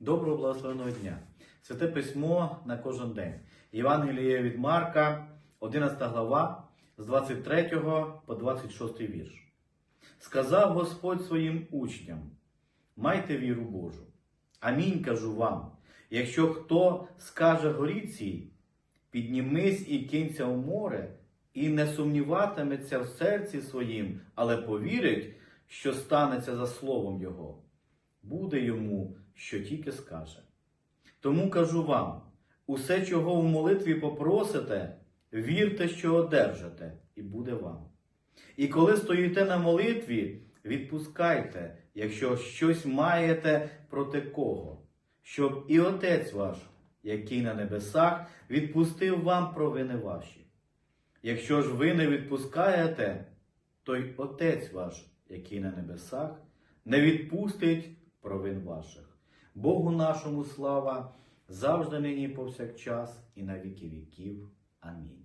Доброго благословеного дня. Святе письмо на кожен день. Євангеліє від Марка, 11 глава, з 23 по 26 вірш. Сказав Господь своїм учням: Майте віру Божу. Амінь кажу вам. Якщо хто скаже горіці, піднімись і кинься у море, і не сумніватиметься в серці своїм, але повірить, що станеться за словом Його, буде йому, що тільки скаже. Тому кажу вам: усе, чого в молитві попросите, вірте, що одержите, і буде вам. І коли стоїте на молитві, відпускайте, якщо щось маєте проти кого, щоб і Отець ваш, який на небесах, відпустив вам провини ваші. Якщо ж ви не відпускаєте, то й Отець ваш, який на небесах, не відпустить провин ваших. Богу нашому слава, завжди нині повсякчас, і на віки віків. Амінь.